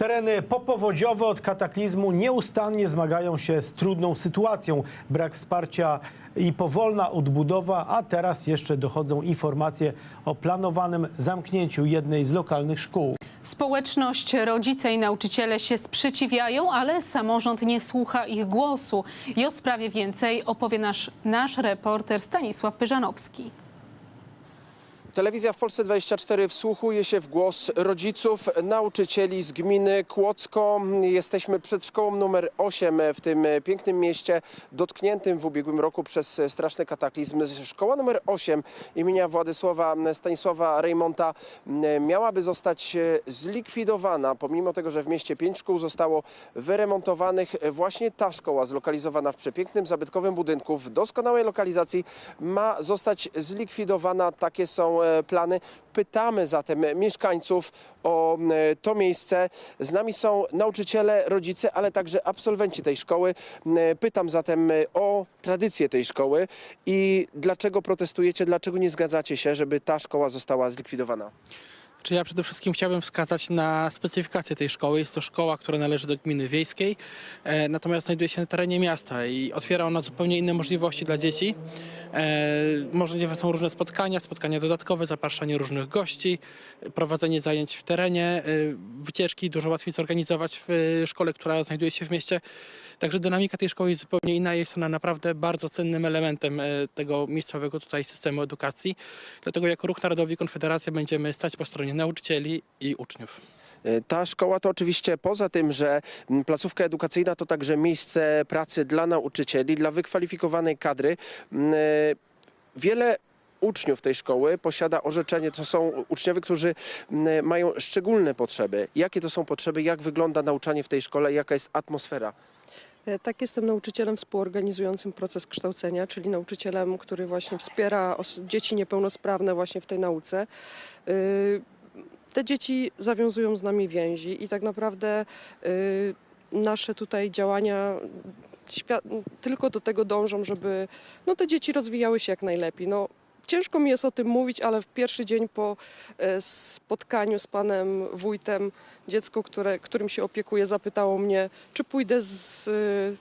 Tereny popowodziowe od kataklizmu nieustannie zmagają się z trudną sytuacją. Brak wsparcia i powolna odbudowa, a teraz jeszcze dochodzą informacje o planowanym zamknięciu jednej z lokalnych szkół. Społeczność, rodzice i nauczyciele się sprzeciwiają, ale samorząd nie słucha ich głosu. I o sprawie więcej opowie nasz, nasz reporter Stanisław Pyżanowski. Telewizja w Polsce 24 wsłuchuje się w głos rodziców, nauczycieli z gminy Kłodzko. Jesteśmy przed szkołą numer 8 w tym pięknym mieście dotkniętym w ubiegłym roku przez straszny kataklizm. Szkoła numer 8 imienia Władysława Stanisława Rejmonta miałaby zostać zlikwidowana. Pomimo tego, że w mieście pięć szkół zostało wyremontowanych, właśnie ta szkoła zlokalizowana w przepięknym, zabytkowym budynku w doskonałej lokalizacji ma zostać zlikwidowana. Takie są e, plany. Pytamy zatem mieszkańców o e, to miejsce. Z nami są nauczyciele, rodzice, ale także absolwenci tej szkoły. E, Pytam zatem e, o tradycję tej szkoły i dlaczego protestujecie, dlaczego nie zgadzacie się, żeby ta szkoła została zlikwidowana. Czy ja przede wszystkim chciałbym wskazać na specyfikację tej szkoły. Jest to szkoła, która należy do gminy wiejskiej, e, natomiast znajduje się na terenie miasta i otwiera ona zupełnie inne możliwości dla dzieci. E, możliwe są różne spotkania, spotkania dodatkowe, zapraszanie różnych gości, prowadzenie zajęć w terenie, e, wycieczki dużo łatwiej zorganizować w szkole, która znajduje się w mieście. Także dynamika tej szkoły jest zupełnie inna. Jest ona naprawdę bardzo cennym elementem e, tego miejscowego tutaj systemu edukacji. Dlatego jako Ruch Narodowy i Konfederacja będziemy stać po stronie nauczycieli i uczniów. E, Ta szkoła to oczywiście poza tym, że placówka edukacyjna to także miejsce pracy dla nauczycieli, dla wykwalifikowanej kadry. E, Wiele uczniów tej szkoły posiada orzeczenie, to są uczniowie, którzy m, mają szczególne potrzeby. Jakie to są potrzeby, jak wygląda nauczanie w tej szkole, jaka jest atmosfera? E, Tak, jestem nauczycielem współorganizującym proces kształcenia, czyli nauczycielem, który właśnie wspiera dzieci niepełnosprawne właśnie w tej nauce. Te dzieci zawiązują z nami więzi i tak naprawdę y, nasze tutaj działania tylko do tego dążą, żeby no, te dzieci rozwijały się jak najlepiej. No, ciężko mi jest o tym mówić, ale w pierwszy dzień po e, spotkaniu z panem wójtem dziecko, które, którym się opiekuję, zapytało mnie, czy pójdę z y,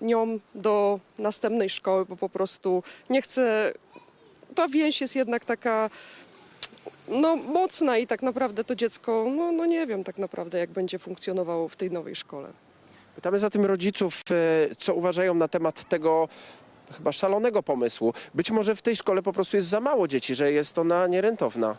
nią do następnej szkoły, bo po prostu nie chcę. Ta więź jest jednak taka no, mocna i tak naprawdę to dziecko, no, no nie wiem tak naprawdę, jak będzie funkcjonowało w tej nowej szkole. Pytamy zatem rodziców, e, co uważają na temat tego chyba szalonego pomysłu. Być może w tej szkole po prostu jest za mało dzieci, że jest ona nierentowna.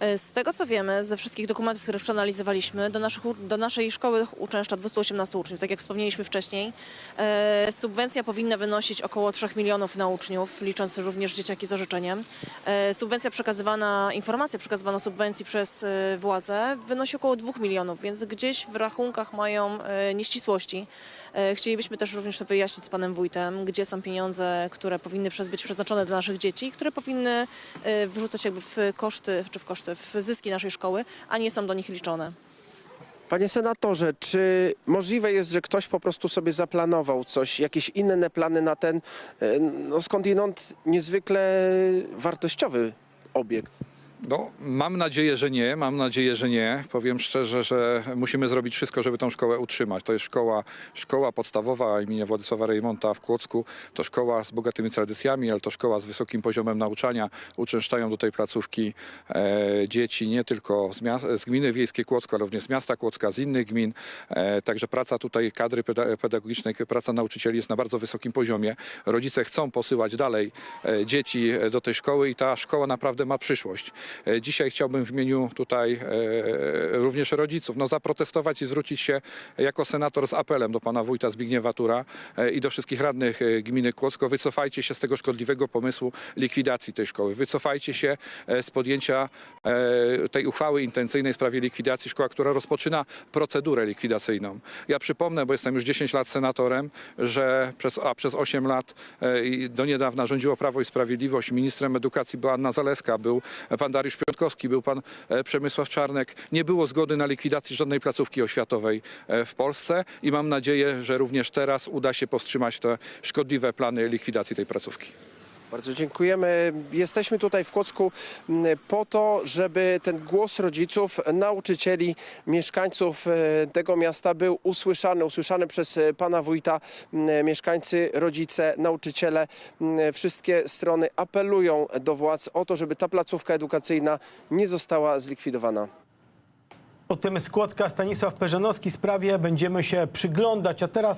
E, Z tego co wiemy, ze wszystkich dokumentów, które przeanalizowaliśmy, do, naszych, do naszej szkoły uczęszcza 218 uczniów, tak jak wspomnieliśmy wcześniej. E, subwencja powinna wynosić około 3 milionów na uczniów, licząc również dzieciaki z orzeczeniem. E, subwencja przekazywana, informacja przekazywana subwencji przez e, władze wynosi około 2 milionów, więc gdzieś w rachunkach mają e, nieścisłości. E, chcielibyśmy też również to wyjaśnić z panem wójtem, gdzie są pieniądze, które powinny być przeznaczone dla naszych dzieci, które powinny e, wrzucać jakby w koszty, czy w koszty, w zyski naszej szkoły, a nie są do nich liczone. Panie senatorze, czy możliwe jest, że ktoś po prostu sobie zaplanował coś, jakieś inne plany na ten e, no, skądinąd niezwykle wartościowy obiekt? No, mam nadzieję, że nie. Mam nadzieję, że nie. Powiem szczerze, że musimy zrobić wszystko, żeby tą szkołę utrzymać. To jest szkoła, szkoła podstawowa imienia Władysława Rejmonta w Kłodzku. To szkoła z bogatymi tradycjami, ale to szkoła z wysokim poziomem nauczania. Uczęszczają do tej placówki e, dzieci nie tylko z, z gminy wiejskiej Kłodzko, ale również z miasta Kłodzka, z innych gmin. E, także praca tutaj kadry peda- pedagogicznej, praca nauczycieli jest na bardzo wysokim poziomie. Rodzice chcą posyłać dalej e, dzieci do tej szkoły i ta szkoła naprawdę ma przyszłość. E, Dzisiaj chciałbym w imieniu tutaj e, również rodziców no, zaprotestować i zwrócić się jako senator z apelem do pana wójta Zbigniewa Tura e, i do wszystkich radnych gminy Kłodzko. Wycofajcie się z tego szkodliwego pomysłu likwidacji tej szkoły. Wycofajcie się z podjęcia tej uchwały intencyjnej w sprawie likwidacji szkoła, która rozpoczyna procedurę likwidacyjną. Ja przypomnę, bo jestem już 10 lat senatorem, że przez, a przez 8 lat do niedawna rządziło Prawo i Sprawiedliwość. Ministrem edukacji była Anna Zaleska, był pan Dariusz Piątkowski, był pan e, Przemysław Czarnek. Nie było zgody na likwidację żadnej placówki oświatowej e, w Polsce i mam nadzieję, że również teraz uda się powstrzymać te szkodliwe plany likwidacji tej placówki. Bardzo dziękujemy. Jesteśmy tutaj w Kłodzku po to, żeby ten głos rodziców, nauczycieli, mieszkańców e, tego miasta był usłyszany, usłyszany przez e, pana wójta. Mieszkańcy, rodzice, nauczyciele, wszystkie strony apelują do władz o to, żeby ta placówka edukacyjna nie została zlikwidowana. O tym z Kłodzka Stanisław Perzanowski sprawie będziemy się przyglądać, a teraz